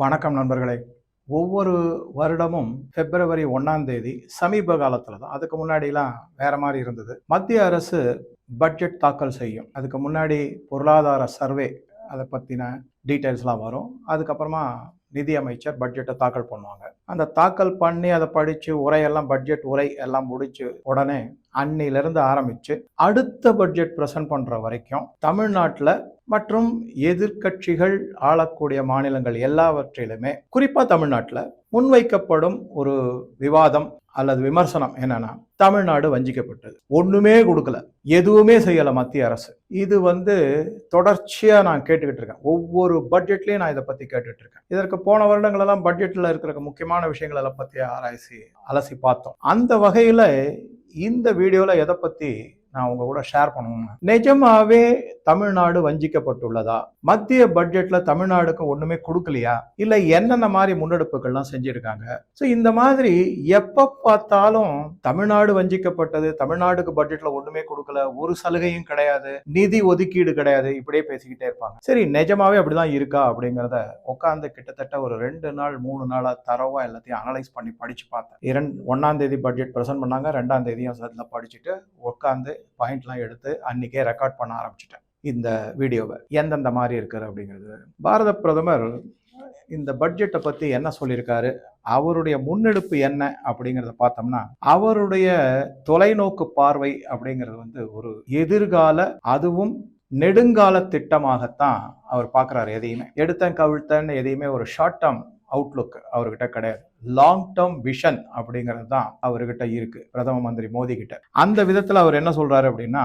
வணக்கம் நண்பர்களே. ஒவ்வொரு வருடமும் பிப்ரவரி ஒன்றாம் தேதி சமீப காலத்தில் தான் அதுக்கு முன்னாடிலாம் வேற மாதிரி இருந்தது. மத்திய அரசு பட்ஜெட் தாக்கல் செய்யும். அதுக்கு முன்னாடி பொருளாதார சர்வே அதை பற்றின டீட்டெயில்ஸ்லாம் வரும். அதுக்கப்புறமா நிதி அமைச்சர் பட்ஜெட்டை தாக்கல் பண்ணுவாங்க. அந்த தாக்கல் பண்ணி அதை படித்து உரையெல்லாம் பட்ஜெட் உரை எல்லாம் முடிச்சு உடனே அன்னிலிருந்து ஆரம்பித்து அடுத்த பட்ஜெட் ப்ரெசென்ட் பண்ணுற வரைக்கும் தமிழ்நாட்டில் மற்றும் எதிர்க்கட்சிகள் ஆளக்கூடிய மாநிலங்கள் எல்லாவற்றிலுமே குறிப்பாக தமிழ்நாட்டில் முன்வைக்கப்படும் ஒரு விவாதம் அல்லது விமர்சனம் என்னன்னா தமிழ்நாடு வஞ்சிக்கப்பட்டது. ஒண்ணுமே கொடுக்கல. எதுவுமே செய்யல மத்திய அரசு. இது வந்து தொடர்ச்சியா நான் கேட்டுக்கிட்டு இருக்கேன். ஒவ்வொரு பட்ஜெட்லயும் நான் இதை பத்தி கேட்டுட்டு இருக்கேன். இதற்கு போன வருடங்களெல்லாம் பட்ஜெட்ல இருக்கிற முக்கியமான விஷயங்கள் எல்லாம் பத்தி ஆராய்ச்சி அலசி பார்த்தோம். அந்த வகையில இந்த வீடியோல எதை பத்தி நான் உங்க கூட ஷேர் பண்ணணும் நிஜமாவே தமிழ்நாடு வஞ்சிக்கப்பட்டுள்ளதா? மத்திய பட்ஜெட்ல தமிழ்நாடுக்கு ஒண்ணுமே கொடுக்கலையா? இல்ல என்னென்ன மாதிரி முன்னெடுப்புகள்லாம் செஞ்சிருக்காங்க? ஸோ இந்த மாதிரி எப்ப பார்த்தாலும் தமிழ்நாடு வஞ்சிக்கப்பட்டது தமிழ்நாடுக்கு பட்ஜெட்ல ஒண்ணுமே கொடுக்கல ஒரு சலுகையும் கிடையாது நிதி ஒதுக்கீடு கிடையாது இப்படியே பேசிக்கிட்டே இருப்பாங்க. சரி நிஜமாவே அப்படிதான் இருக்கா அப்படிங்கிறத உட்காந்து கிட்டத்தட்ட ஒரு ரெண்டு நாள் மூணு நாளா தரவா எல்லாத்தையும் அனலைஸ் பண்ணி படிச்சு பார்த்தேன். இரண்டு ஒன்னாம் தேதி பட்ஜெட் ப்ரெசென்ட் பண்ணாங்க ரெண்டாம் தேதியும் அதில் படிச்சுட்டு உட்காந்து பாயிண்ட்லாம் எடுத்து அன்றைக்கே ரெக்கார்ட் பண்ண ஆரம்பிச்சிட்டேன் இந்த வீடியோவை. எந்தெந்த மாதிரி இருக்கிற அப்படிங்கிறது. பாரத பிரதமர் இந்த பட்ஜெட்டை பற்றி என்ன சொல்லியிருக்காரு? அவருடைய முன்னெடுப்பு என்ன அப்படிங்கிறத பார்த்தோம்னா அவருடைய தொலைநோக்கு பார்வை அப்படிங்கிறது வந்து ஒரு எதிர்கால அதுவும் நெடுங்கால திட்டமாகத்தான் அவர் பார்க்குறாரு எதையுமே. எடுத்தேன் கவிழ்த்தேன்னு எதையுமே ஒரு ஷார்ட் டேர்ம் அவுட்லுக் அவர்கிட்ட கிடையாது. லாங் டேர்ம் விஷன் அப்படிங்கிறது தான் அவர்கிட்ட இருக்கு பிரதம மந்திரி மோடி கிட்ட அந்த விதத்தில் அவர் என்ன சொல்றாரு அப்படின்னா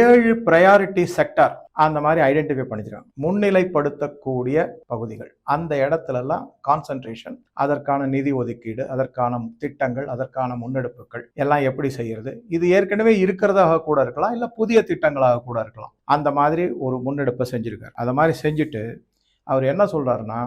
ஏழு ப்ரையாரிட்டி செக்டார் அந்த மாதிரி ஐடென்டிஃபை பண்ணிச்சிருக்காங்க முன்னிலைப்படுத்தக்கூடிய பகுதிகள். அந்த இடத்துலலாம் கான்சன்ட்ரேஷன் அதற்கான நிதி ஒதுக்கீடு அதற்கான திட்டங்கள் அதற்கான முன்னெடுப்புகள் எல்லாம் எப்படி செய்யறது? இது ஏற்கனவே இருக்கிறதாக கூட இருக்கலாம் இல்லை புதிய திட்டங்களாக கூட இருக்கலாம். அந்த மாதிரி ஒரு முன்னெடுப்பை செஞ்சிருக்காரு. அதை மாதிரி செஞ்சுட்டு அவர் என்ன சொல்றாருன்னா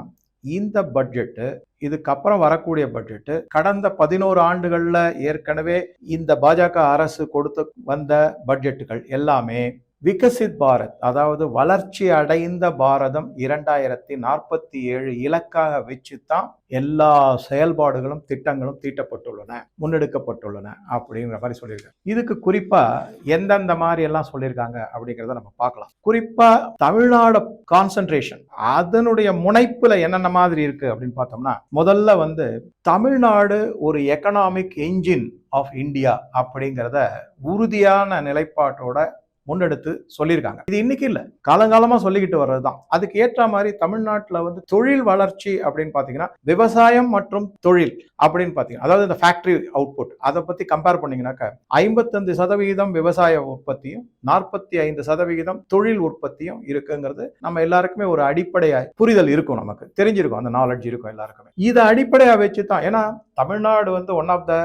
இந்த பட்ஜெட்டு இதுக்கப்புறம் வரக்கூடிய பட்ஜெட்டு கடந்த பதினோரு ஆண்டுகளில் ஏற்கனவே இந்த பாஜக அரசு கொடுத்து வந்த பட்ஜெட்டுகள் எல்லாமே விகசித் பாரத் அதாவது வளர்ச்சி அடைந்த பாரதம் இரண்டாயிரத்தி நாற்பத்தி ஏழு இலக்காக வச்சு தான் எல்லா செயல்பாடுகளும் திட்டங்களும் தீட்டப்பட்டுள்ளன முன்னெடுக்கப்பட்டுள்ளன அப்படிங்கிற மாதிரி சொல்லியிருக்காங்க இதுக்கு குறிப்பா எந்தெந்த மாதிரி எல்லாம் சொல்லியிருக்காங்க அப்படிங்கிறத நம்ம பார்க்கலாம். குறிப்பா தமிழ்நாடு கான்சன்ட்ரேஷன் அதனுடைய முனைப்புல என்னென்ன மாதிரி இருக்கு அப்படின்னு பார்த்தோம்னா முதல்ல வந்து தமிழ்நாடு ஒரு எக்கனாமிக் என்ஜின் ஆஃப் இந்தியா அப்படிங்கிறத உறுதியான நிலைப்பாட்டோட முன்னெடுத்து சொல்லியிருக்காங்க. இது இன்னைக்கு இல்லை. காலங்காலமா சொல்லிக்கிட்டு வர்றது தான் அதுக்கு ஏற்ற மாதிரி தமிழ்நாட்டில் வந்து தொழில் வளர்ச்சி அப்படின்னு பார்த்தீங்கன்னா விவசாயம் மற்றும் தொழில் அப்படின்னு பார்த்தீங்கன்னா அதாவது இந்த ஃபேக்டரி அவுட்புட் அதை பற்றி கம்பேர் பண்ணீங்கன்னாக்க ஐம்பத்தஞ்சு சதவிகிதம் விவசாய உற்பத்தியும் நாற்பத்தி ஐந்து சதவிகிதம் தொழில் உற்பத்தியும் இருக்குங்கிறது நம்ம எல்லாருக்குமே ஒரு அடிப்படையாக புரிதல் இருக்கும் நமக்கு. தெரிஞ்சிருக்கும். அந்த நாலேஜ் இருக்கும் எல்லாருக்குமே. இதை அடிப்படையாக வச்சு தான் ஏன்னா தமிழ்நாடு வந்து one of the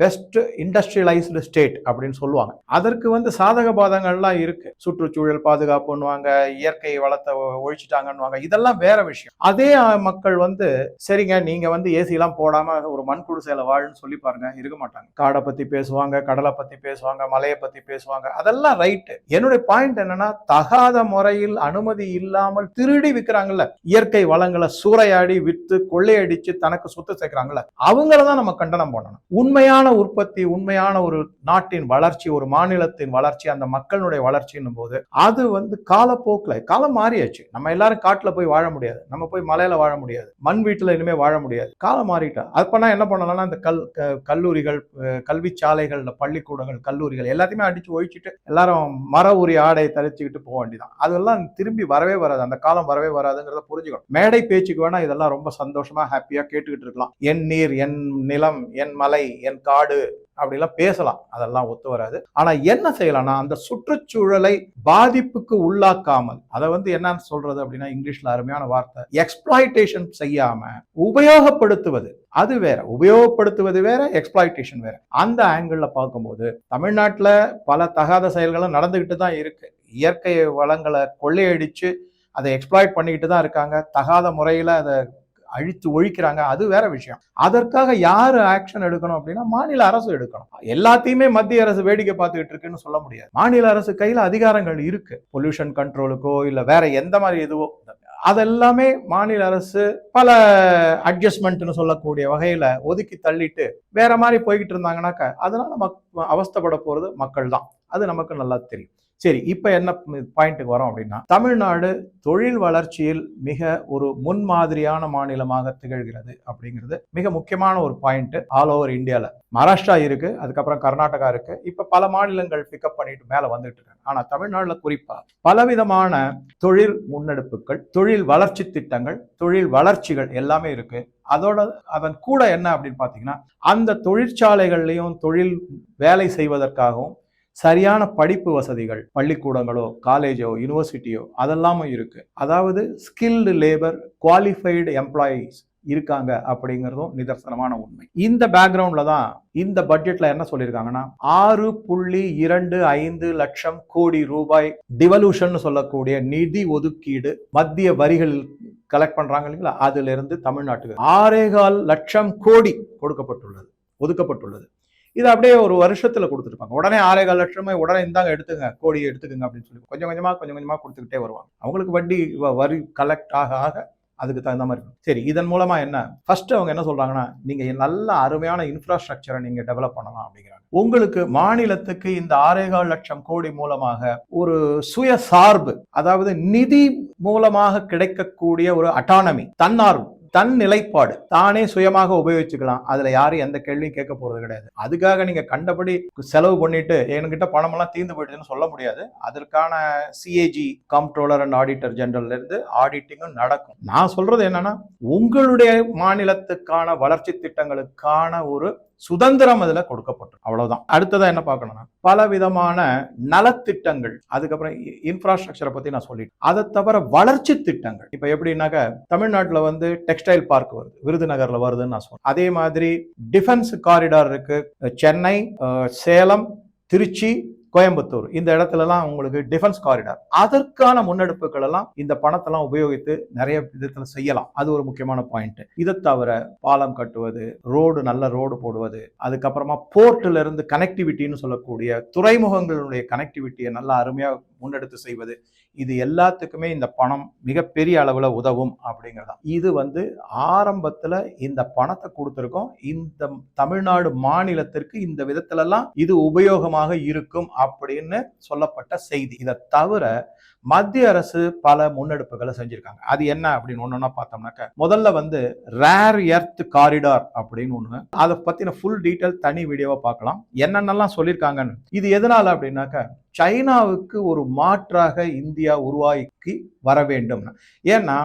best industrialised state அப்படின்னு சொல்லுவாங்க. அதற்கு வந்து சாதக பாதங்கள்லாம் இருக்கு. சுற்றுச்சூழல் பாதுகாப்புன்னுவாங்க இயற்கை வளத்தை ஒழிச்சிட்டாங்கன்னுவாங்க. இதெல்லாம் வேற விஷயம். அதே மக்கள் வந்து சரிங்க நீங்க வந்து ஏசி எல்லாம் போடாம ஒரு மண் குடிசையில வாழுன்னு சொல்லி பாருங்க இருக்க மாட்டாங்க. காடை பத்தி பேசுவாங்க கடலை பத்தி பேசுவாங்க மலையை பத்தி பேசுவாங்க. அதெல்லாம் ரைட்டு என்னுடைய பாயிண்ட் என்னன்னா தகாத முறையில் அனுமதி இல்லாமல் திருடி விற்கிறாங்கல்ல இயற்கை வளங்களை சூறையாடி வித்து கொள்ளையடிச்சு தனக்கு சொத்து சேர்க்கிறாங்கல்ல. அவங்கள தான் நம்ம கண்டனம் பண்ணணும். உண்மையான உண்மையான உற்பத்தி உண்மையான ஒரு நாட்டின் வளர்ச்சி ஒரு மாநிலத்தின் வளர்ச்சி அந்த மக்களுடைய வளர்ச்சின்னும் போது அது வந்து காலப்போக்கில் காலம் மாறியாச்சு. நம்ம எல்லாரும் காட்டில் போய் வாழ முடியாது. நம்ம போய் மலையில வாழ முடியாது. மண் வீட்டில் இனிமேல் வாழ முடியாது. காலம் மாறிட்டா. அப்பனா என்ன பண்ணலாம்னா இந்த கல் கல்லூரிகள் கல்வி சாலைகளில் பள்ளிக்கூடங்கள் கல்லூரிகள் எல்லாத்தையுமே அடிச்சு ஒழிச்சிட்டு எல்லாரும் மர உரி ஆடை தரிச்சுக்கிட்டு போக வேண்டியதான் அதெல்லாம் திரும்பி வரவே வராது. அந்த காலம் வரவே வராதுங்கிறத புரிஞ்சுக்கணும். மேடை பேச்சுக்கு வேணா இதெல்லாம் ரொம்ப சந்தோஷமா ஹாப்பியா கேட்டுக்கிட்டு இருக்கலாம். என் நீர் என் நிலம் என் மலை என் காடு அப்படிலாம் பேசலாம். அதெல்லாம் ஒத்து வராது. ஆனா என்ன செய்யலாம்னா அந்த சுற்றுச்சூழலை பாதிப்புக்கு உள்ளாக்காமல் அதை வந்து என்னன்னு சொல்றது அப்படின்னா இங்கிலீஷ்ல அருமையான வார்த்தை எக்ஸ்பிளாய்டேஷன் செய்யாம உபயோகப்படுத்துவது அது வேற. உபயோகப்படுத்துவது வேற எக்ஸ்பிளாய்டேஷன் வேற. அந்த ஆங்கிள் பார்க்கும்போது தமிழ்நாட்டில் பல தகாத செயல்களும் நடந்துகிட்டு தான் இருக்கு. இயற்கை வளங்களை கொள்ளையடிச்சு அதை எக்ஸ்பிளாய்ட் பண்ணிக்கிட்டு தான் இருக்காங்க. தகாத முறையில் அதை அழித்து ஒழிக்கிறாங்க அது வேற விஷயம். அதற்காக யாரு ஆக்ஷன் எடுக்கணும் அப்படின்னா மாநில அரசு எடுக்கணும். எல்லாத்தையுமே மத்திய அரசு வேடிக்கை பார்த்துக்கிட்டு இருக்குன்னு சொல்ல முடியாது. மாநில அரசு கையில் அதிகாரங்கள் இருக்கு. பொல்யூஷன் கண்ட்ரோலுக்கோ இல்ல வேற எந்த மாதிரி எதுவோ அதெல்லாமே மாநில அரசு பல அட்ஜஸ்ட்மெண்ட்னு சொல்லக்கூடிய வகையில ஒதுக்கி தள்ளிட்டு வேற மாதிரி போய்கிட்டு இருந்தாங்கன்னாக்க அதனால மக் அவஸ்தைப்பட போறது மக்கள் தான் அது நமக்கு நல்லா தெரியும். சரி இப்போ என்ன பாயிண்ட்டுக்கு வரோம் அப்படின்னா தமிழ்நாடு தொழில் வளர்ச்சியில் மிக ஒரு முன்மாதிரியான மாநிலமாக திகழ்கிறது அப்படிங்கிறது மிக முக்கியமான ஒரு பாயிண்ட் ஆல் ஓவர் இந்தியாவில் மகாராஷ்டிரா இருக்கு அதுக்கப்புறம் கர்நாடகா இருக்கு. இப்போ பல மாநிலங்கள் பிக்கப் பண்ணிட்டு மேலே வந்துட்டு இருக்காங்க. ஆனால் தமிழ்நாட்டில் குறிப்பாக பலவிதமான தொழில் முன்னெடுப்புகள் தொழில் வளர்ச்சி திட்டங்கள் தொழில் வளர்ச்சிகள் எல்லாமே இருக்கு. அதோட அதன் கூட என்ன அப்படின்னு பார்த்தீங்கன்னா அந்த தொழிற்சாலைகள்லையும் தொழில் வேலை செய்வதற்காகவும் சரியான படிப்பு வசதிகள் பள்ளிக்கூடங்களோ காலேஜோ யூனிவர்சிட்டியோ அதெல்லாமும் இருக்கு. அதாவது ஸ்கில்டு லேபர் குவாலிஃபைடு எம்ப்ளாயீஸ் இருக்காங்க அப்படிங்கிறதும் நிதர்சனமான உண்மை. இந்த பேக்ரவுண்ட்ல தான் இந்த பட்ஜெட்ல என்ன சொல்லியிருக்காங்கன்னா ஆறு புள்ளி இரண்டு ஐந்து லட்சம் கோடி ரூபாய் டிவல்யூஷன் சொல்லக்கூடிய நிதி ஒதுக்கீடு மத்திய வரிகள் கலெக்ட் பண்றாங்க இல்லைங்களா? அதுல இருந்து தமிழ்நாட்டுக்கு. ஆறேகால் லட்சம் கோடி கொடுக்கப்பட்டுள்ளது. ஒதுக்கப்பட்டுள்ளது. இது அப்படியே ஒரு வருஷத்துல கொடுத்துருப்பாங்க. உடனே ஆறேகால் லட்சமே உடனே இந்தாங்க எடுத்துங்க கோடி எடுத்துக்கங்க அப்படின்னு சொல்லி கொஞ்சம் கொஞ்சமா கொஞ்சம் கொஞ்சமா கொடுத்துக்கிட்டே வருவாங்க. அவங்களுக்கு வட்டி வரி கலெக்ட் ஆக ஆக அதுக்கு தகுந்த மாதிரி இருக்கும். சரி இதன் மூலமா என்ன? ஃபர்ஸ்ட் அவங்க என்ன சொல்றாங்கன்னா நீங்க நல்ல அருமையான இன்ஃப்ராஸ்ட்ரக்சரை நீங்க டெவலப் பண்ணலாம் அப்படிங்கிறாங்க. உங்களுக்கு மாநிலத்துக்கு இந்த ஆறேகால் லட்சம் கோடி மூலமாக ஒரு சுய சார்பு அதாவது நிதி மூலமாக கிடைக்கக்கூடிய ஒரு அட்டானமி தன்னார்வம் தன் நிலைப்பாடு தானே சுயமாக உபயோகிச்சுக்கலாம். அதுல யாரும் எந்த கேள்வியும் கேட்க போறது கிடையாது. அதுக்காக நீங்க கண்டபடி செலவு பண்ணிட்டு என்கிட்ட பணமெல்லாம் தீர்ந்து போயிடுதுன்னு சொல்ல முடியாது. அதற்கான சிஏஜி கம்ட்ரோலர் அண்ட் ஆடிட்டர் ஜெனரல்ல இருந்து ஆடிட்டிங்கும் நடக்கும். நான் சொல்றது என்னன்னா உங்களுடைய மாநிலத்துக்கான வளர்ச்சி திட்டங்களுக்கான ஒரு சுதந்திரம் அதுல கொடுக்கப்பட்டு அவ்வளவுதான். அடுத்ததா என்ன பார்க்கணும்னா பல விதமான நலத்திட்டங்கள் அதுக்கப்புறம் இன்ஃப்ராஸ்ட்ரக்சரை பத்தி நான் சொல்லிட்டேன். அதை தவிர வளர்ச்சி திட்டங்கள். இப்ப எப்படின்னாக்க தமிழ்நாட்டுல வந்து டெக்ஸ்டைல் பார்க் வருது விருதுநகர்ல வருதுன்னு நான் சொல்றேன் அதே மாதிரி டிஃபென்ஸ் காரிடார் இருக்கு. சென்னை சேலம் திருச்சி கோயம்புத்தூர் இந்த இடத்துலலாம் உங்களுக்கு டிஃபென்ஸ் காரிடார் அதற்கான முன்னெடுப்புகள் எல்லாம் இந்த பணத்தெல்லாம் உபயோகித்து நிறைய விதத்தில் செய்யலாம். அது ஒரு முக்கியமான பாயிண்ட் இதை தவிர பாலம் கட்டுவது ரோடு நல்ல ரோடு போடுவது அதுக்கப்புறமா போர்ட்ல இருந்து கனெக்டிவிட்டின்னு சொல்லக்கூடிய துறைமுகங்களுடைய கனெக்டிவிட்டியை நல்லா அருமையாக முன்னெடுத்து செய்வது இது எல்லாத்துக்குமே இந்த பணம் மிகப்பெரிய அளவில் உதவும் அப்படிங்கிறதா இது வந்து ஆரம்பத்தில் இந்த பணத்தை கொடுத்துருக்கோம். இந்த தமிழ்நாடு மாநிலத்திற்கு இந்த விதத்துலலாம் இது உபயோகமாக இருக்கும் அப்படின்னு சொல்லப்பட்ட செய்தி. இதை தவிர மத்திய அரசு பல முன்னெடுப்புகளை செஞ்சிருக்காங்க. அது என்ன அப்படின்னு ஒன்றா பார்த்தோம்னாக்க முதல்ல வந்து ரேர் எர்த் காரிடார் அப்படின்னு ஒண்ணு. அதை பத்தின ஃபுல் டீட்டெயில் தனி வீடியோவை பார்க்கலாம். என்னென்னலாம் சொல்லியிருக்காங்கன்னு இது எதனால அப்படின்னாக்க சைனாவுக்கு ஒரு மாற்றாக இந்தியா உருவாக்கி வர வேண்டும் ஏன்னா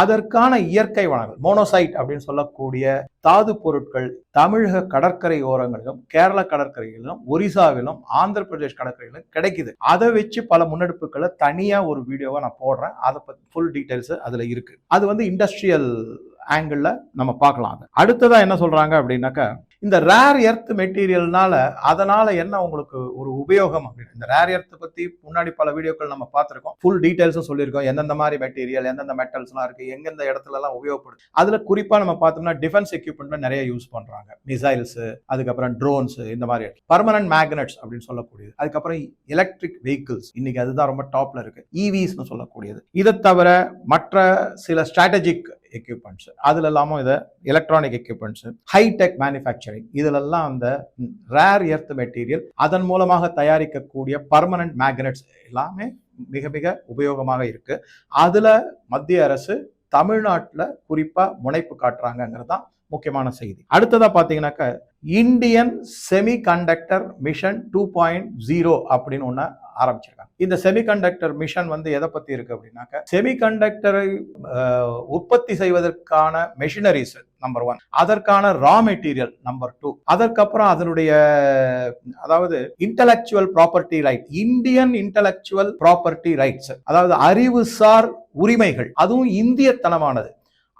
அதற்கான இயற்கை வளங்கள் மோனோசைட் அப்படின்னு சொல்லக்கூடிய தாது பொருட்கள் தமிழக கடற்கரை ஓரங்களிலும் கேரள கடற்கரைகளிலும் ஒரிசாவிலும் ஆந்திர பிரதேஷ் கடற்கரைகளிலும் கிடைக்குது. அதை வச்சு பல முன்னெடுப்புகளை தனியா ஒரு வீடியோவை நான் போடுறேன். அதை பத்தி ஃபுல் டீடைல்ஸ் அதுல இருக்கு. அது வந்து இண்டஸ்ட்ரியல் ஆங்கிள் நம்ம பார்க்கலாம் அது. அடுத்ததாக என்ன சொல்றாங்க அப்படின்னாக்கா இந்த ரேர் எர்த் மெட்டீரியல்னால அதனால என்ன உங்களுக்கு ஒரு உபயோகம் அப்படின்னு? இந்த ரேர் எர்த் பத்தி முன்னாடி பல வீடியோக்கள் நம்ம பார்த்துருக்கோம். ஃபுல் டீடைல்ஸும் சொல்லியிருக்கோம். எந்தெந்த மாதிரி மெட்டீரியல் எந்தெந்த மெட்டல்ஸ்லாம் இருக்கு எங்கெந்த இடத்துல எல்லாம் உபயோகப்படுது அதுல குறிப்பா நம்ம பார்த்தோம்னா டிஃபென்ஸ் எக்யூப்மெண்ட்ல நிறைய யூஸ் பண்றாங்க. மிசைல்ஸ் அதுக்கப்புறம் ட்ரோன்ஸ் இந்த மாதிரி பர்மனன்ட் மேக்னட்ஸ் அப்படின்னு சொல்லக்கூடியது. அதுக்கப்புறம் எலக்ட்ரிக் வெஹிக்கிள்ஸ் இன்னைக்கு அதுதான் ரொம்ப டாப்ல இருக்கு. E இவிஸ்னு சொல்லக்கூடியது. இதை தவிர மற்ற சில ஸ்ட்ராட்டஜிக் எக்யூப்மெண்ட்ஸ் அதுல இல்லாமல் இதை எலக்ட்ரானிக் எக்யூப்மெண்ட்ஸ் ஹைடெக் மேனுஃபேக்சரிங் இதுலெல்லாம் அந்த ரேர் எர்த் மெட்டீரியல் அதன் மூலமாக தயாரிக்கக்கூடிய பர்மனன்ட் மேக்னெட்ஸ் எல்லாமே மிக மிக உபயோகமாக இருக்கு. அதில் மத்திய அரசு தமிழ்நாட்டில் குறிப்பாக முனைப்பு காட்டுறாங்கங்கிறது தான் முக்கியமான செய்தி. அடுத்ததா பாத்தீங்கன்னாக்க Indian semiconductor mission two point zero அப்படின்னு ஒன்று ஆரம்பிச்சிருக்காங்க. இந்த செமிகண்டக்டர் மிஷன் வந்து எதை பத்தி இருக்கு அப்படின்னாக்க செமிகண்டக்டரை உற்பத்தி செய்வதற்கான மெஷினரிஸ் நம்பர் ஒன் அதற்கான ரா மெட்டீரியல் நம்பர் டூ அதற்கப்புறம் அதனுடைய அதாவது intellectual property right Indian intellectual property rights அதாவது அறிவுசார் உரிமைகள். அதுவும் இந்தியத்தனமானது.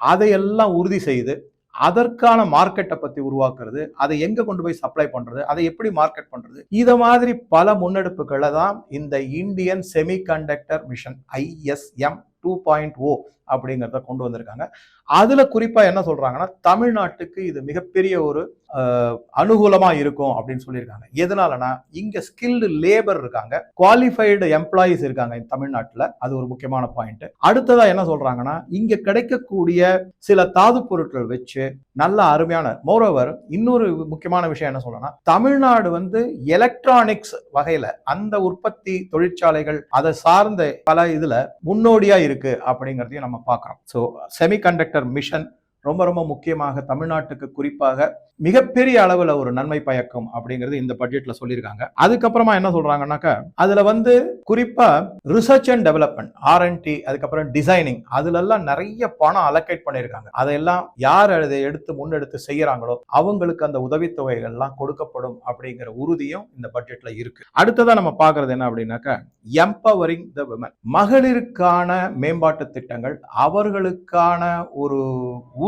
அதையெல்லாம் உறுதி செய்து அதற்கான மார்க்கெட்டை பத்தி உருவாக்குறது அதை எங்க கொண்டு போய் சப்ளை பண்றது அதை எப்படி மார்க்கெட் பண்றது? இத மாதிரி பல முன்னெடுப்புகளை தான் இந்த Indian semiconductor mission ISM two point O அப்படிங்கிறத கொண்டு வந்திருக்காங்க. அதுல குறிப்பா என்ன சொல்றாங்கன்னா தமிழ்நாட்டுக்கு இது மிகப்பெரிய ஒரு அனுகூலமாக அனுகூலமா இருக்கும் அப்படின்னு சொல்லியிருக்காங்க. எதனாலனா இங்க ஸ்கில்டு லேபர் இருக்காங்க குவாலிஃபைடு எம்ப்ளாயிஸ் இருக்காங்க இந்த தமிழ்நாட்டுல. அது ஒரு முக்கியமான பாயிண்ட் அடுத்ததா என்ன சொல்றாங்கன்னா இங்க கிடைக்கக்கூடிய சில தாது பொருட்கள் வச்சு நல்ல அருமையான மோரோவர் இன்னொரு முக்கியமான விஷயம் என்ன சொல்லணும்னா தமிழ்நாடு வந்து எலக்ட்ரானிக்ஸ் வகையில அந்த உற்பத்தி தொழிற்சாலைகள் அதை சார்ந்த பல இதுல முன்னோடியா இருக்கு அப்படிங்கிறதையும் நம்ம பார்க்கறோம். ஸோ செமிகண்டக்டர் மிஷன் ரொம்ப ரொம்ப முக்கியமாக தமிழ்நாட்டுக்கு குறிப்பாக மிகப்பெரிய அளவில் ஒரு நன்மை பயக்கும் அப்படிங்கிறது இந்த பட்ஜெட்ல சொல்லியிருக்காங்க. அதுக்கப்புறமா என்ன சொல்றாங்கன்னாக்கா அதுல வந்து குறிப்பா research and development R and D அதுக்கப்புறம் டிசைனிங் அதுல எல்லாம் நிறைய பணம் அலோகேட் பண்ணியிருக்காங்க. அதையெல்லாம் யார் அதை எடுத்து முன்னெடுத்து செய்யறாங்களோ அவங்களுக்கு அந்த உதவித்தொகைகள் எல்லாம் கொடுக்கப்படும் அப்படிங்கிற உறுதியும் இந்த பட்ஜெட்ல இருக்கு. அடுத்ததான் நம்ம பாக்குறது என்ன அப்படின்னாக்கா எம்பவரிங் த விமன் மகளிருக்கான மேம்பாட்டு திட்டங்கள் அவர்களுக்கான ஒரு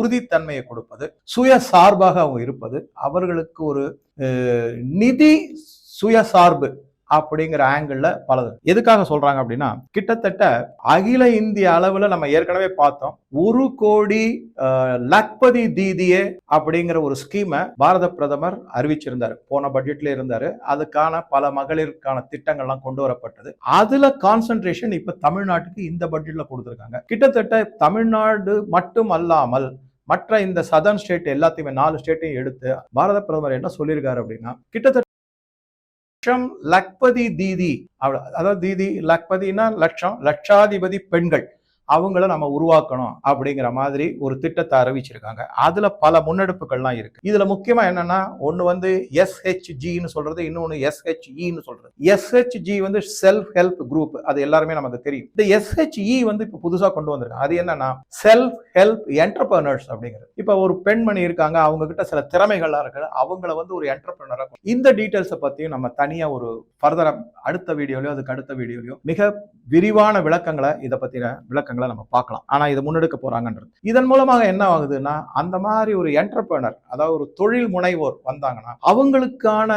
உறுதித்தன்மையை கொடுப்பது சுய சார்பாக அவங்க இருப்பது அவர்களுக்கு ஒரு நிதி சுயசார்பு அப்படிங்கிற ஆங்கிள் பலது. எதுக்காக சொல்றாங்க அப்படின்னா கிட்டத்தட்ட அகில இந்திய அளவுல நம்ம ஏற்கனவே பார்த்தோம் ஒரு கோடி லக்பதி தீதியே அப்படிங்கிற ஒரு ஸ்கீமை பாரத பிரதமர் அறிவிச்சிருந்தாரு. போன பட்ஜெட்ல இருந்தாரு. அதுக்கான பல மகளிருக்கான திட்டங்கள்லாம் கொண்டு வரப்பட்டது. அதுல கான்சென்ட்ரேஷன் இப்ப தமிழ்நாட்டுக்கு இந்த பட்ஜெட்ல கொடுத்துருக்காங்க. கிட்டத்தட்ட தமிழ்நாடு மட்டும் அல்லாமல் மற்ற இந்த சதர்ன் ஸ்டேட் எல்லாத்தையுமே நாலு ஸ்டேட்டையும் எடுத்து பாரத பிரதமர் என்ன சொல்லியிருக்காரு அப்படின்னா கிட்டத்தட்ட லட்சம் லக்பதி தீதி அதாவது தீதி லக்பதினா லட்சம் லட்சாதிபதி பெண்கள். அவங்கள நம்ம உருவாக்கணும் அப்படிங்கிற மாதிரி ஒரு திட்டத்தை அறிவிச்சிருக்காங்க. அதுல பல முன்னெடுப்புகள்லாம் இருக்கு. இதுல முக்கியமா என்னன்னா ஒண்ணு வந்து எஸ்ஹெச்ஜின்னு சொல்றது இன்னொன்னு எஸ்ஹெச்இன்னு சொல்றது. எஸ்ஹெச்ஜி வந்து செல்ஃப் ஹெல்ப் குரூப் அது எல்லாருமே நமக்கு தெரியும். இந்த எஸ்ஹெச்இ வந்து இப்ப புதுசா கொண்டு வந்திருக்காங்க. அது என்னன்னா செல்ஃப் ஹெல்ப் என்டர்பிரனர்ஸ் அப்படிங்கிறது. இப்ப ஒரு பெண்மணி இருக்காங்க அவங்க கிட்ட சில திறமைகள்லாம் இருக்கு அவங்கள வந்து ஒரு என்டர்பிரனரா இந்த டீட்டெயில்ஸை பத்தியும் நம்ம தனியா ஒரு ஃபர்தரா அடுத்த வீடியோலயோ அதுக்கு அடுத்த வீடியோலயோ மிக விரிவான விளக்கங்களை இதை பத்தின விளக்கங்கள். நம்ம பார்க்கலாம். ஆனா இதை முன்னெடுக்க போறாங்கன்றது. இதன் மூலமாக என்ன ஆகுதுன்னா அந்த மாதிரி ஒரு என்டர்பிரனர் அதாவது ஒரு தொழில் முனைவோர் வந்தாங்கன்னா அவங்களுக்கான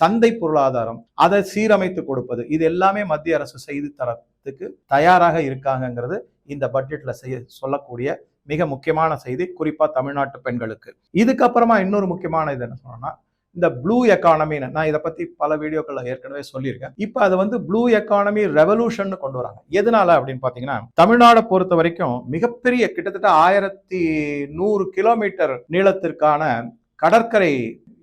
சந்தை பொருளாதாரம் அதை சீரமைத்து கொடுப்பது இது எல்லாமே மத்திய அரசு செய்து தரத்துக்கு தயாராக இருக்காங்கங்கிறது இந்த பட்ஜெட்ல செய்ய சொல்லக்கூடிய மிக முக்கியமான செய்தி குறிப்பா தமிழ்நாட்டு பெண்களுக்கு. இதுக்கப்புறமா இன்னொரு முக்கியமான இது என்ன சொன்னோம்னா இந்த ப்ளூ எக்கானமின்னு நான் இதை பற்றி பல வீடியோக்களில் ஏற்கனவே சொல்லியிருக்கேன். இப்போ அதை வந்து ப்ளூ எக்கானமி ரெவல்யூஷன் கொண்டு வராங்க. எதனால அப்படின்னு பார்த்தீங்கன்னா தமிழ்நாடை பொறுத்த வரைக்கும் மிகப்பெரிய கிட்டத்தட்ட ஆயிரத்தி நூறு கிலோமீட்டர் நீளத்திற்கான கடற்கரை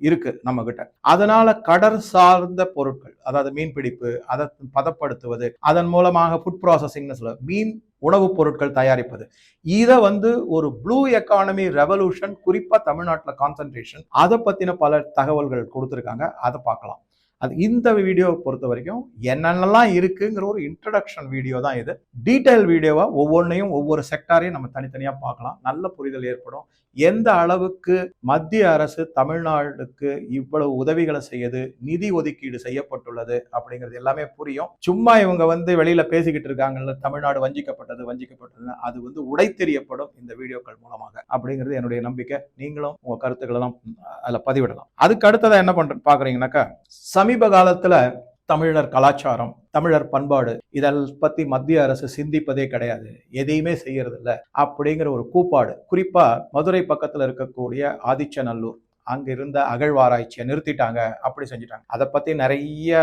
இருக்கு நம்ம கிட்ட அதனால கடல் சார்ந்த பொருட்கள் அதாவது மீன்பிடிப்பு அதை பதப்படுத்துவது அதன் மூலமாக ஃபுட் ப்ராசஸிங்னு சொல்ல மீன் உணவுப் பொருட்கள் தயாரிப்பது. இதை வந்து ஒரு ப்ளூ எக்கானமி ரெவல்யூஷன் குறிப்பாக தமிழ்நாட்டில் கான்சன்ட்ரேஷன் அதை பற்றின பல தகவல்கள் கொடுத்துருக்காங்க. அதை பார்க்கலாம். அது இந்த வீடியோவை பொறுத்த வரைக்கும் என்னென்னலாம் இருக்குங்கிற ஒரு இன்ட்ரடக்ஷன் வீடியோ தான் இது. டீட்டெயில் வீடியோவாக ஒவ்வொன்றையும் ஒவ்வொரு செக்டாரையும் நம்ம தனித்தனியாக பார்க்கலாம். நல்ல புரிதல் ஏற்படும். எந்த அளவுக்கு மத்திய அரசு தமிழ்நாடுக்கு இவ்வளவு உதவிகளை செய்யுது நிதி ஒதுக்கீடு செய்யப்பட்டுள்ளது அப்படிங்கிறது எல்லாமே புரியும். சும்மா இவங்க வந்து வெளியில பேசிக்கிட்டு இருக்காங்கல்ல தமிழ்நாடு வஞ்சிக்கப்பட்டது வஞ்சிக்கப்பட்டது அது வந்து உடை தெரியப்படும் இந்த வீடியோக்கள் மூலமாக அப்படிங்கிறது என்னுடைய நம்பிக்கை. நீங்களும் உங்க கருத்துக்களை எல்லாம் அதுல பதிவிடலாம். அதுக்கு அடுத்ததான் என்ன பண்ற பாக்குறீங்கன்னாக்கா சமீப காலத்துல தமிழர் கலாச்சாரம் தமிழர் பண்பாடு இதை பத்தி மத்திய அரசு சிந்திப்பதே கிடையாது. எதையுமே செய்யறதில்ல. அப்படிங்கிற ஒரு கூப்பாடு. குறிப்பா மதுரை பக்கத்துல இருக்கக்கூடிய ஆதிச்சநல்லூர். அங்க இருந்த அகழ்வாராய்ச்சியை நிறுத்திட்டாங்க அப்படி செஞ்சுட்டாங்க. அதை பத்தி நிறைய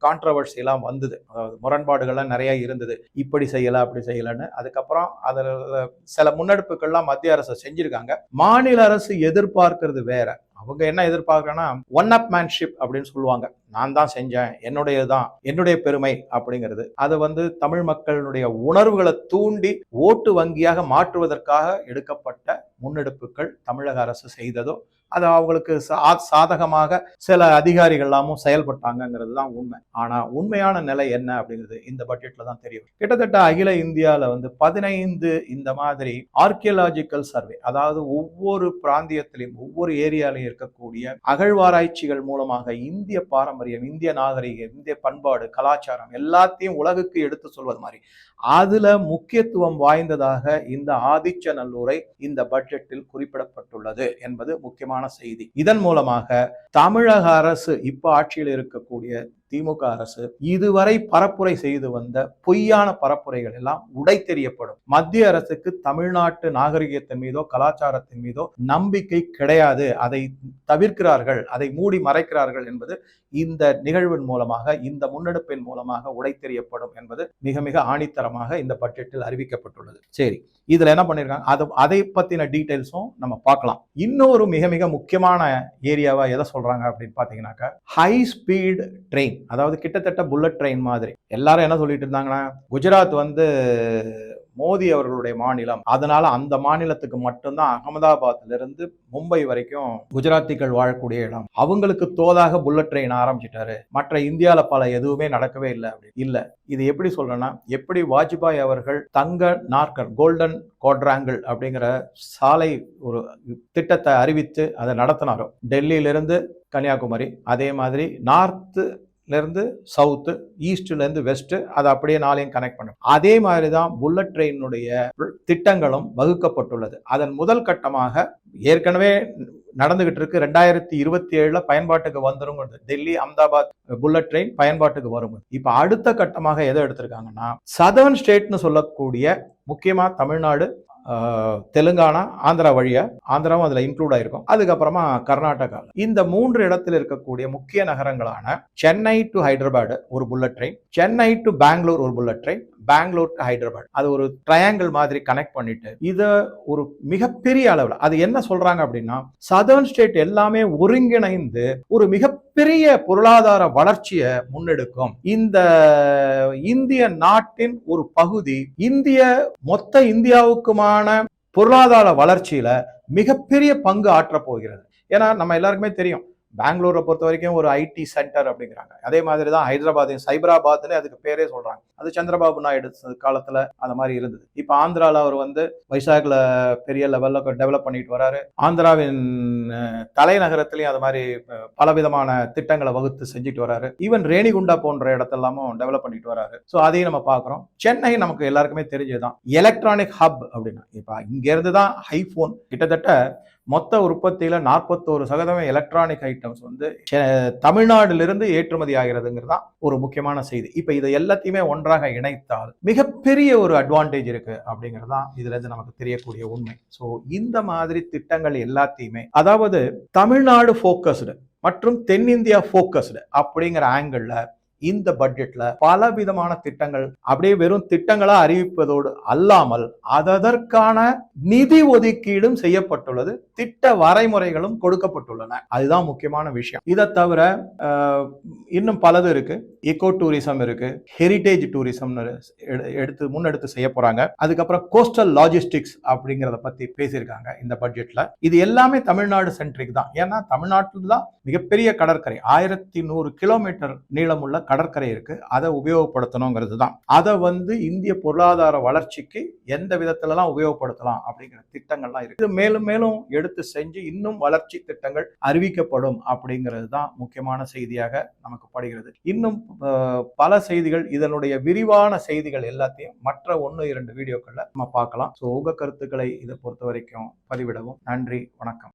கான்ட்ரவர்சி எல்லாம் வந்தது. அதாவது முரண்பாடுகள்லாம் நிறைய இருந்தது. இப்படி செய்யல அப்படி செய்யலன்னு. அதுக்கப்புறம் அதில் சில முன்னெடுப்புகள்லாம் மத்திய அரசு செஞ்சிருக்காங்க. மாநில அரசு எதிர்பார்க்கறது வேற. அவங்க என்ன எதிர்பார்க்கறேன்னா ஒன் அப் மேன்ஷிப் அப்படின்னு சொல்லுவாங்க. நான் தான் செஞ்சேன் என்னுடைய தான் என்னுடைய பெருமை அப்படிங்கிறது. அது வந்து தமிழ் மக்களுடைய உணர்வுகளை தூண்டி ஓட்டு வங்கியாக மாற்றுவதற்காக எடுக்கப்பட்ட முன்னெடுப்புகள் தமிழக அரசு செய்ததோ அது அவங்களுக்கு சா- சாதகமாக சில அதிகாரிகள் எல்லாமும் செயல்பட்டாங்கங்கிறது தான் உண்மை. ஆனால் உண்மையான நிலை என்ன அப்படிங்கிறது இந்த பட்ஜெட்டில் தான் தெரியும் கிட்டத்தட்ட அகில இந்தியாவில் வந்து பதினைந்து இந்த மாதிரி ஆர்கியலாஜிக்கல் சர்வே அதாவது ஒவ்வொரு பிராந்தியத்திலையும் ஒவ்வொரு ஏரியாலையும் இருக்கக்கூடிய அகழ்வாராய்ச்சிகள் மூலமாக இந்திய பாரம்பரியம் இந்திய நாகரிகம் இந்திய பண்பாடு கலாச்சாரம் எல்லாத்தையும் உலகுக்கு எடுத்து சொல்வது மாதிரி. அதுல முக்கியத்துவம் வாய்ந்ததாக இந்த ஆதிச்சநல்லூரை இந்த பட்ஜெட்டில் குறிப்பிடப்பட்டுள்ளது என்பது முக்கியமான செய்தி. இதன் மூலமாக தமிழக அரசு இப்ப ஆட்சியில் இருக்கக்கூடிய திமுக அரசு இதுவரை பரப்புரை செய்து வந்த பொய்யான பரப்புரைகள் எல்லாம் உடை தெரியப்படும் மத்திய அரசுக்கு தமிழ்நாட்டு நாகரிகத்தின் மீதோ கலாச்சாரத்தின் மீதோ நம்பிக்கை கிடையாது. அதை தவிர்க்கிறார்கள் அதை மூடி மறைக்கிறார்கள் என்பது இந்த நிகழ்வின் மூலமாக இந்த முன்னெடுப்பின் மூலமாக உடை தெரியப்படும் என்பது மிக மிக ஆணித்தரமாக இந்த பட்ஜெட்டில் அறிவிக்கப்பட்டுள்ளது. சரி. இதில் என்ன பண்ணியிருக்காங்க அதை அதை பற்றின டீட்டெயில்ஸும் நம்ம பார்க்கலாம். இன்னொரு மிக மிக முக்கியமான ஏரியாவாக எதை சொல்கிறாங்க அப்படின்னு பாத்தீங்கன்னாக்கா ஹை ஸ்பீட் ட்ரெயின் அதாவது கிட்டத்தட்ட புல்லட் ட்ரெயின் மாதிரி. எல்லாரும் என்ன சொல்லிட்டு இருந்தாங்கன்னா குஜராத் வந்து மோடி அவர்களுடைய மாநிலம். அதனால அந்த மாநிலத்துக்கு மட்டும்தான் அகமதாபாத்ல இருந்து மும்பை வரைக்கும் குஜராத்திகள் வாழக்கூடிய இடம். அவங்களுக்கு தோதாக புல்லட் ட்ரெயின் ஆரம்பிச்சிட்டாரு. மற்ற இந்தியால பல எதுவுமே நடக்கவே இல்லை அப்படி. இல்ல. இது எப்படி சொல்றேன்னா எப்படி வாஜ்பாய் அவர்கள் தங்க நாற்கர் கோல்டன் கோட்ராங்கிள் அப்படிங்கிற சாலை ஒரு திட்டத்தை அறிவித்து அதை நடத்தினாரோ. டெல்லியிலிருந்து கன்னியாகுமரி அதே மாதிரி நார்த்து இருந்து சவுத்து ஈஸ்ட்லேருந்து வெஸ்ட்டு அதை அப்படியே நாளையும் கனெக்ட் பண்ணும். அதே மாதிரி தான் புல்லட் ட்ரெயினுடைய திட்டங்களும் வகுக்கப்பட்டுள்ளது. அதன் முதல் கட்டமாக ஏற்கனவே நடந்துகிட்டு இருக்கு. ரெண்டாயிரத்தி இருபத்தி ஏழுல பயன்பாட்டுக்கு வந்துருங்கிறது. டெல்லி அகமதாபாத் புல்லட் ட்ரெயின் பயன்பாட்டுக்கு வரும் இப்போ அடுத்த கட்டமாக எதை எடுத்திருக்காங்கன்னா சதர்ன் ஸ்டேட்னு சொல்லக்கூடிய முக்கியமாக தமிழ்நாடு தெலுங்கானா ஆந்திரா வழியாக ஆந்திராவும் அதில் இன்க்ளூட் ஆயிருக்கும். அதுக்கப்புறமா கர்நாடகா. இந்த மூன்று இடத்தில் இருக்கக்கூடிய முக்கிய நகரங்களான சென்னை டு ஹைதராபாடு ஒரு bullet train Chennai to Bangalore ஒரு bullet train Bangalore to Hyderabad. அது ஒரு ட்ரையாங்கிள் மாதிரி கனெக்ட் பண்ணிட்டு இதை ஒரு மிகப்பெரிய அளவில் அது என்ன சொல்றாங்க அப்படின்னா சதர்ன் ஸ்டேட் எல்லாமே ஒருங்கிணைந்து ஒரு மிக மிகப்பெரிய பொருளாதார வளர்ச்சியை முன்னெடுக்கும். இந்த இந்திய நாட்டின் ஒரு பகுதி இந்திய மொத்த இந்தியாவுக்குமான பொருளாதார வளர்ச்சியில மிகப்பெரிய பங்கு ஆற்றப் போகிறது. ஏன்னா நம்ம எல்லாருக்குமே தெரியும் பெங்களூரை பொறுத்த வரைக்கும் ஒரு ஐடி சென்டர் அப்படிங்கிறாங்க. அதே மாதிரி தான் ஹைதராபாத் சைபராபாத்னு அதுக்கு பேரே சொல்கிறாங்க அது சந்திரபாபு நாயுடு காலத்தில் அந்த மாதிரி இருந்தது. இப்போ ஆந்திராவில் அவர் வந்து வைசாகில் பெரிய லெவலில் டெவலப் பண்ணிட்டு வராரு. ஆந்திராவின் தலைநகரத்துலேயும் தலைநகரத்திலையும் அது மாதிரி பலவிதமான திட்டங்களை வகுத்து செஞ்சுட்டு வராரு. ஈவன் ரேணிகுண்டா போன்ற இடத்தெல்லாமும் டெவலப் பண்ணிட்டு வராரு. ஸோ அதையும் நம்ம பார்க்குறோம். சென்னை நமக்கு எல்லாருக்குமே தெரிஞ்சதுதான். எலக்ட்ரானிக் ஹப் அப்படின்னா இப்போ இங்கேருந்து தான் ஹைஃபோன் கிட்டத்தட்ட மொத்த உற்பத்தியில் நாற்பத்தோரு சதவீதம் எலக்ட்ரானிக் ஐட்டம்ஸ் வந்து தமிழ்நாடுலேருந்து ஏற்றுமதி ஆகிறதுங்கிறது தான் ஒரு முக்கியமான செய்தி. இப்போ இதை எல்லாத்தையுமே ஒன்றாக இணைத்தால் மிகப்பெரிய ஒரு அட்வான்டேஜ் இருக்கு அப்படிங்கிறது தான் இதுலேருந்து நமக்கு தெரியக்கூடிய உண்மை. ஸோ இந்த மாதிரி திட்டங்கள் எல்லாத்தையுமே அதாவது தமிழ்நாடு ஃபோக்கஸ்டு மற்றும் தென்னிந்தியா ஃபோக்கஸ்டு அப்படிங்கிற ஆங்கிளில் இந்த பட்ஜெட்ல பல விதமான திட்டங்கள் அப்படியே வெறும் திட்டங்களா அறிவிப்பதோடு அல்லாமல் அதற்கான நிதி ஒதுக்கீடும் செய்யப்பட்டுள்ளது. திட்ட வரைமுறைகளும் கொடுக்கப்பட்டுள்ளன. அதுதான் முக்கியமான விஷயம். இதை தவிர இன்னும் பலது இருக்கு. எக்கோ டூரிசம் இருக்கு. ஹெரிட்டேஜ் டூரிசம் எடுத்து முன்னெடுத்து செய்ய போறாங்க. அதுக்கப்புறம் கோஸ்டல் லாஜிஸ்டிக்ஸ் அப்படிங்கிறத பத்தி பேசியிருக்காங்க இந்த பட்ஜெட்ல இது எல்லாமே தமிழ்நாடு சென்ட்ரிக் தான். ஏன்னா தமிழ்நாட்டில் தான் மிகப்பெரிய கடற்கரை. ஆயிரத்தி நூறு கிலோமீட்டர் நீளமுள்ள கடற்கரை இருக்கு. அதை உபயோகப்படுத்தணுங்கிறது தான். அதை வந்து இந்திய பொருளாதார வளர்ச்சிக்கு எந்த விதத்துலலாம் உபயோகப்படுத்தலாம் அப்படிங்கிற திட்டங்கள்லாம் இருக்கு. இது மேலும் மேலும் எடுத்து செஞ்சு இன்னும் வளர்ச்சி திட்டங்கள் அறிவிக்கப்படும் அப்படிங்கிறது தான் முக்கியமான செய்தியாக நமக்கு படுகிறது. இன்னும் பல செய்திகள் இதனுடைய விரிவான செய்திகள் எல்லாத்தையும் மற்ற ஒன்று இரண்டு வீடியோக்கள்ல நம்ம பார்க்கலாம். ஸோ உங்கள் கருத்துக்களை இதை பொறுத்த வரைக்கும் பதிவிடவும். நன்றி வணக்கம்.